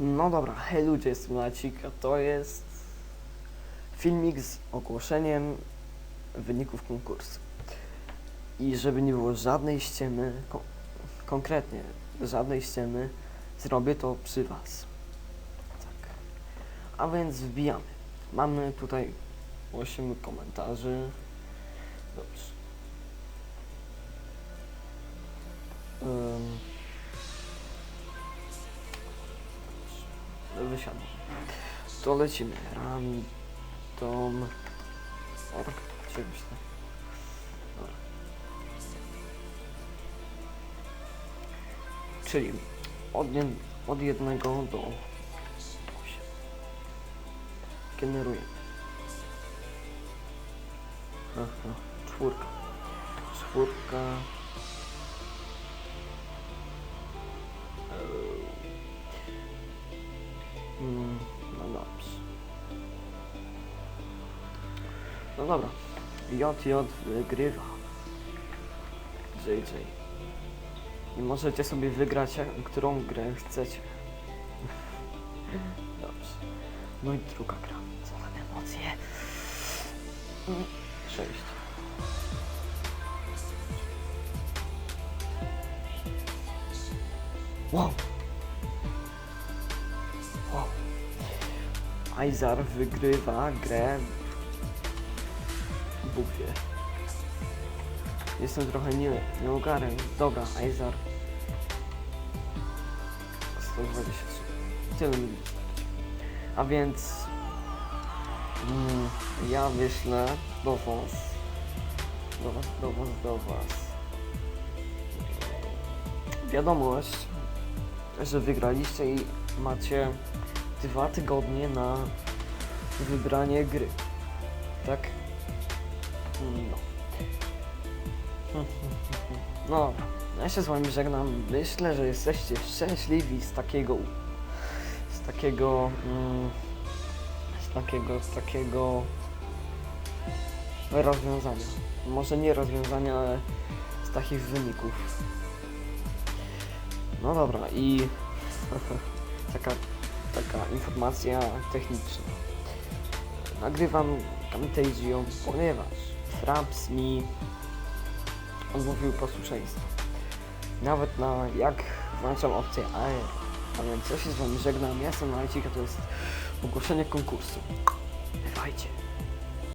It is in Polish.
No dobra, hej ludzie, jestem Lacik, a to jest filmik z ogłoszeniem wyników konkursu. I żeby nie było żadnej ściemy, ko- konkretnie żadnej ściemy, zrobię to przy Was. Tak. A więc wbijamy. Mamy tutaj 8 komentarzy. Dobrze. Wysiadam. To lecimy. Random. Czegoś tam. Czyli od, nie, od jednego do 8. Generujemy. Aha, czwórka. Czwórka. Mm, no dobrze. No dobra. JJ wygrywa. JJ. I możecie sobie wygrać, którą grę chcecie. Dobrze. No i druga gra. Co za emocje. Sześć. Wow. Aizar wygrywa grę. Bóg wie. Jestem trochę nie, nie ogarem. Dobra, Aizar. 123. Tyle mi. A więc mm, ja wyślę do was. Do was, do was, do was. Wiadomość, że wygraliście i macie dwa tygodnie na wybranie gry. Tak? No. No, ja się z wami żegnam. Myślę, że jesteście szczęśliwi z takiego z takiego mm, z takiego z takiego rozwiązania. Może nie rozwiązania, ale z takich wyników. No dobra i taka, taka informacja techniczna. Nagrywam Camtasia, ponieważ Fraps mi odmówił posłuszeństwa. Nawet na jak włączam opcję AR. A więc ja się z wami żegnam, ja jestem Najcik, a to jest ogłoszenie konkursu. Bywajcie.